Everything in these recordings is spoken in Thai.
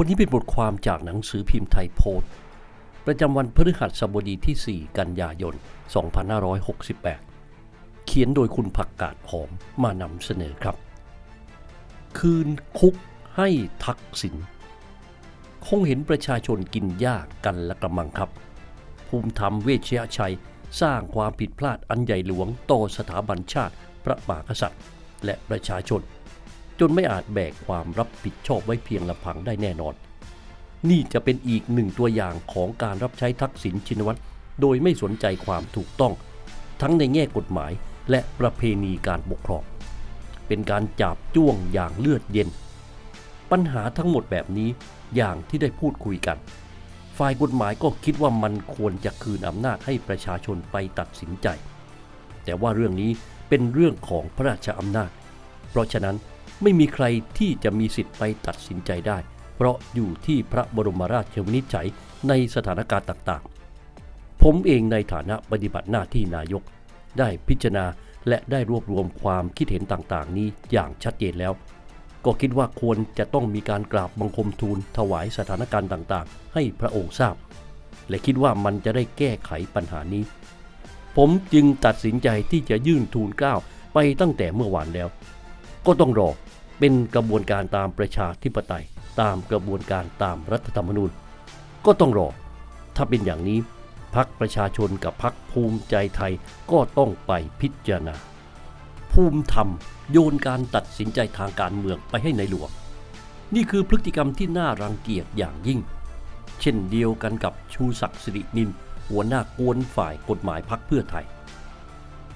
วันนี้เป็นบทความจากหนังสือพิมพ์ไทยโพสต์ประจำวันพฤหัสบดีที่ 4 กันยายน 2568 เขียนโดยคุณผักกาดหอมมานำเสนอครับ คืนคุกให้ทักษิณคงเห็นประชาชนกินยากกันละกระมังครับ ภูมิธรรมเวชยชัยสร้างความผิดพลาดอันใหญ่หลวงต่อสถาบันชาติพระมหากษัตริย์ และประชาชน จนไม่อาจแบกความรับผิดชอบไว้เพียงลำพังได้แน่นอน นี่จะเป็นอีกหนึ่งตัวอย่างของการรับใช้ทักษิณชินวัตรโดยไม่สนใจความถูกต้อง ทั้งในแง่กฎหมายและประเพณีการปกครอง เป็นการจับจ้วงอย่างเลือดเย็น ปัญหาทั้งหมดแบบนี้อย่างที่ได้พูดคุยกัน ฝ่ายกฎหมายก็คิดว่ามันควรจะคืนอำนาจให้ประชาชนไปตัดสินใจ แต่ว่าเรื่องนี้เป็นเรื่องของพระราชอำนาจ เพราะฉะนั้น ไม่มีใครที่จะมีสิทธิ์ไปตัดสินใจได้ เพราะอยู่ที่พระบรมราชวินิจฉัยในสถานการณ์ต่างๆ ผมเองในฐานะปฏิบัติหน้าที่นายก ได้พิจารณาและได้รวบรวมความคิดเห็นต่างๆ นี้อย่างชัดเจนแล้ว ก็คิดว่าควรจะต้องมีการกราบบังคมทูลถวายสถานการณ์ต่างๆ ให้พระองค์ทราบ และคิดว่ามันจะได้แก้ไขปัญหานี้ ผมจึงตัดสินใจที่จะยื่นทูลเกล้าไปตั้งแต่เมื่อวานแล้ว ก็ต้องรอ เป็นกระบวนการตามประชาธิปไตย ตามกระบวนการตามรัฐธรรมนูญ ก็ต้องรอ ถ้าเป็นอย่างนี้พักประชาชนกับพักภูมิใจไทยก็ต้องไปพิจารณา ภูมิธรรมโยนการตัดสินใจทางการเมืองไปให้ในหลวง นี่คือพฤติกรรมที่น่ารังเกียจอย่างยิ่ง เช่นเดียวกันกับชูศักดิ์สิรินิน หัวหน้ากวนฝ่ายกฎหมายพักเพื่อไทย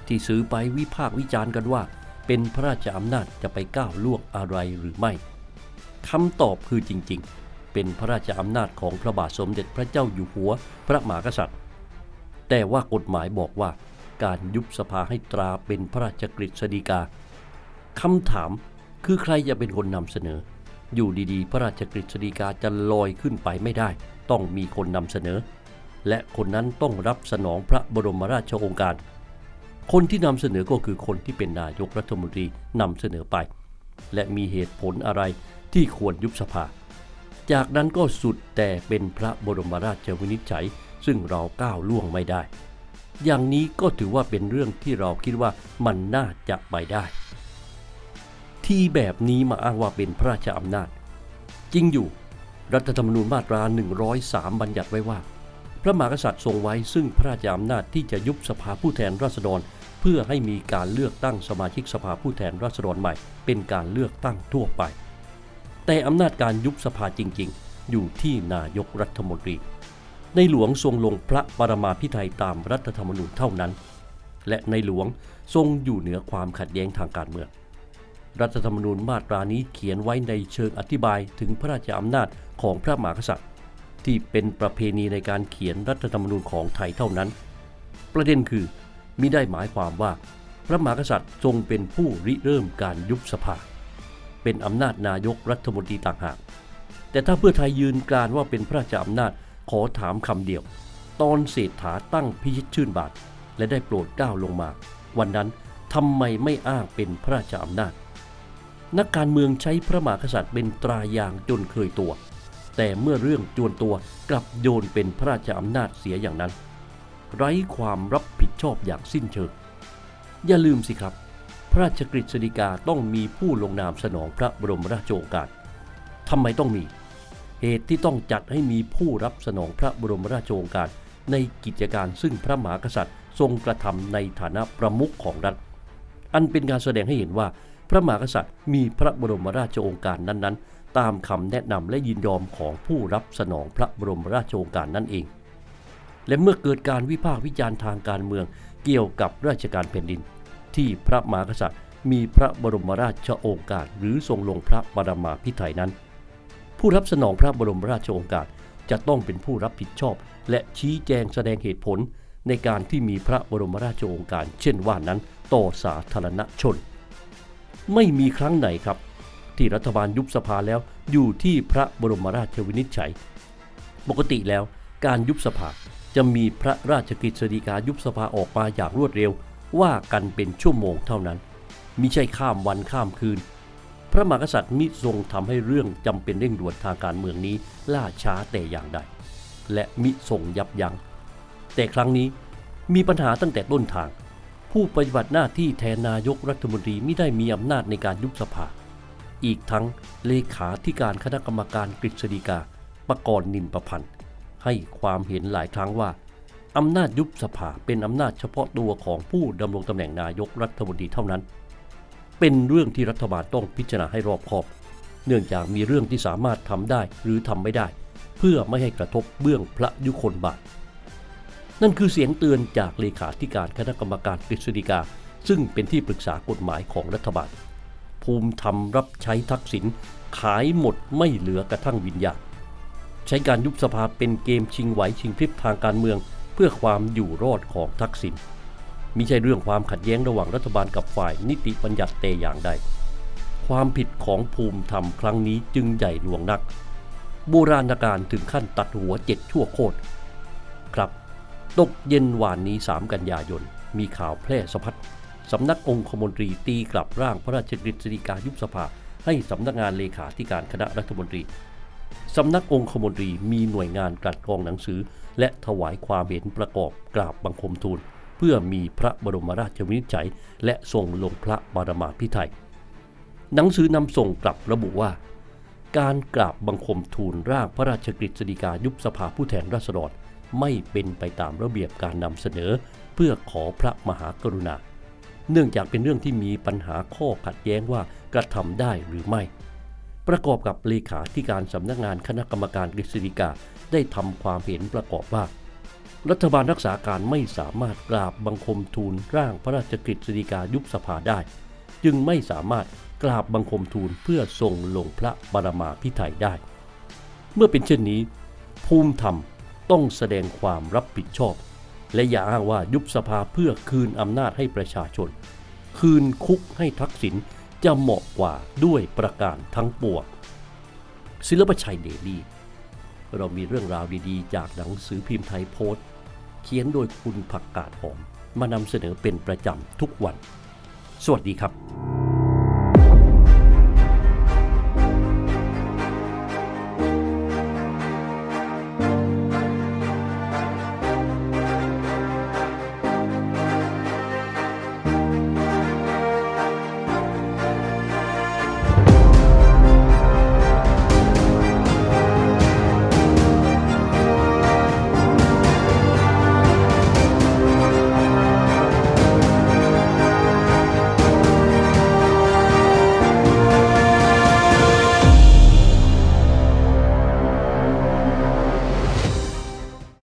ที่ซื้อไปวิพากษ์วิจารณ์กันว่า เป็นพระราชอำนาจจะไปก้าวล่วงอะไรหรือไม่คำตอบคือจริงๆ เป็นพระราชอำนาจของพระบาทสมเด็จพระเจ้าอยู่หัวพระมหากษัตริย์ แต่ว่ากฎหมายบอกว่าการยุบสภาให้ตราเป็นพระราชกฤษฎีกาคำถามคือใครจะเป็นคนนำเสนอ อยู่ดีๆ พระราชกฤษฎีกาจะลอยขึ้นไปไม่ได้ ต้องมีคนนำเสนอ และคนนั้นต้องรับสนองพระบรมราชโองการ คนที่นำเสนอก็คือคนที่เป็นนายกรัฐมนตรีนำเสนอไป และมีเหตุผลอะไรที่ควรยุบสภา จากนั้นก็สุดแต่เป็นพระบรมราชวินิจฉัย ซึ่งเราก้าวล่วงไม่ได้ อย่างนี้ก็ถือว่าเป็นเรื่องที่เราคิดว่ามันน่าจะไปได้ ที่แบบนี้มาอ้างว่าเป็นพระราชอำนาจ จริงอยู่ รัฐธรรมนูญมาตรา 103 บัญญัติไว้ว่า พระมหากษัตริย์ทรงไว้ซึ่งพระราชอำนาจที่จะยุบสภาผู้แทนราษฎร เพื่อให้มีการเลือกตั้งสมาชิกสภาผู้แทนราษฎรใหม่ เป็นการเลือกตั้งทั่วไป แต่อำนาจการยุบสภาจริงๆ อยู่ที่นายกรัฐมนตรี ในหลวงทรงลงพระปรมาภิไธยตามรัฐธรรมนูญเท่านั้น และในหลวงทรงอยู่เหนือความขัดแย้งทางการเมืองรัฐธรรมนูญมาตรานี้เขียนไว้ในเชิงอธิบายถึงพระราชอำนาจของพระมหากษัตริย์ ที่เป็นประเพณีในการเขียนรัฐธรรมนูญของไทยเท่านั้น ประเด็นคือมิได้หมายความว่า พระมหากษัตริย์ทรงเป็นผู้ริเริ่มการยุบสภา เป็นอำนาจนายกรัฐมนตรีต่างหาก แต่ถ้าเพื่อไทยยืนการว่าเป็นพระราชอำนาจขอถามคำเดียว ตอนเศรษฐาตั้งพิชิตชื่นบาท และได้โปรดก้าวลงมา วันนั้นทำไมไม่อ้างเป็นพระราชอำนาจ นักการเมืองใช้พระมหากษัตริย์เป็นตรายางจนเคยตัว แต่เมื่อเรื่องจวนตัวกลับโยนเป็นพระราชอำนาจเสียอย่างนั้น ไร้ความรับผิดชอบอย่างสิ้นเชิง อย่าลืมสิครับ พระราชกฤษฎีกาต้องมีผู้ลงนามสนองพระบรมราชโองการทำไมต้องมี เหตุที่ต้องจัดให้มีผู้รับสนองพระบรมราชโองการในกิจการซึ่งพระมหากษัตริย์ทรงกระทำในฐานะประมุขของรัฐ อันเป็นการแสดงให้เห็นว่าพระมหากษัตริย์มีพระบรมราชโองการนั้นๆ ตามคำแนะนำและยินยอมของผู้รับสนองพระบรมราชโองการนั่นเอง และเมื่อเกิดการวิพากษ์วิจารณ์ทางการเมืองเกี่ยวกับราชการแผ่นดิน ที่พระมหากษัตริย์ มีพระบรมราชโองการหรือทรงลงพระบรมาภิไธยนั้น ผู้รับสนองพระบรมราชโองการจะต้องเป็นผู้รับผิดชอบ และชี้แจงแสดงเหตุผลในการที่มีพระบรมราชโองการ เช่นว่านั้นต่อสาธารณชน ไม่มีครั้งไหนครับ ที่รัฐบาลยุบสภาแล้วอยู่ที่พระบรมราชวินิจฉัย ปกติแล้วการยุบสภาจะมีพระราชกฤษฎีกายุบสภาออกมาอย่างรวดเร็ว ว่ากันเป็นชั่วโมงเท่านั้นมิใช่ข้ามวันข้ามคืน พระมหากษัตริย์มิทรงทำให้เรื่องจำเป็นเร่งด่วนทางการเมืองนี้ล่าช้าแต่อย่างใด และมิทรงยับยัง้งแต่ครั้งนี้มีปัญหาตั้งแต่ต้นทาง ผู้ปฏิบัติหน้าที่แทนนายกรัฐมนตรีไม่ได้มีอำนาจในการยุบสภา อีกทั้งเลขาธิการคณะกรรมการกฤษฎีกาประกรณ์นินประพันธ์ ให้ความเห็นหลายครั้งว่า อำนาจยุบสภาเป็นอำนาจเฉพาะตัวของผู้ดำรงตำแหน่งนายกรัฐมนตรีเท่านั้น เป็นเรื่องที่รัฐบาลต้องพิจารณาให้รอบคอบ เนื่องจากมีเรื่องที่สามารถทำได้หรือทำไม่ได้ เพื่อไม่ให้กระทบเบื้องพระยุคลบาทนั่นคือเสียงเตือนจากเลขาธิการคณะกรรมการกฤษฎีกา ซึ่งเป็นที่ปรึกษากฎหมายของรัฐบาล ภูมิธรรมรับใช้ทักษิณขายหมดไม่เหลือกระทั่งวิญญาณใช้การยุบสภาเป็นเกมชิงไหวชิงพริบทางการเมือง เพื่อความอยู่รอดของทักษิณมิใช่เรื่องความขัดแย้งระหว่างรัฐบาลกับฝ่ายนิติบัญญัติแต่อย่างใด ความผิดของภูมิธรรมครั้งนี้จึงใหญ่หลวงนัก โบราณการถึงขั้นตัดหัวเจ็ดชั่วโคตร ครับ ตกเย็นวานนี้ 3 กันยายน มีข่าวแพร่สะพัด สำนักองคมนตรีตีกลับร่างพระราชกฤษฎีกายุบสภา ให้สำนักงานเลขาธิการคณะรัฐมนตรีสำนักองคมนตรีมีหน่วยงานกลัดกรองหนังสือ และถวายความเห็นประกอบกราบบังคมทูล เพื่อมีพระบรมราชวินิจฉัย และส่งลงพระบรมาภิไธยหนังสือนำส่งกลับระบุว่า การกราบบังคมทูลร่างพระราชกฤษฎีกายุบสภาผู้แทนราษฎรไม่เป็นไปตามระเบียบการนำเสนอ เพื่อขอพระมหากรุณา เนื่องจากเป็นเรื่องที่มีปัญหาข้อขัดแย้งว่ากระทำได้หรือไม่ ประกอบกับเลขาธิการสำนักงานคณะกรรมการกฤษฎีกาได้ทำความเห็นประกอบว่า รัฐบาลรักษาการไม่สามารถกราบบังคมทูลร่างพระราชกฤษฎีกายุบสภาได้ จึงไม่สามารถกราบบังคมทูลเพื่อทรงลงพระบรมาภิไธยได้ เมื่อเป็นเช่นนี้ ภูมิธรรมต้องแสดงความรับผิดชอบ และอย่าอ้างว่ายุบสภาเพื่อคืนอำนาจให้ประชาชน คืนคุกให้ทักษิณจะเหมาะกว่าด้วยประการทั้งปวงศิลปชัยเดลี่เรามีเรื่องราวดีๆ จากหนังสือพิมพ์ไทยโพสต์เขียนโดยคุณผักกาดหอมมานำเสนอเป็นประจำทุกวัน สวัสดีครับ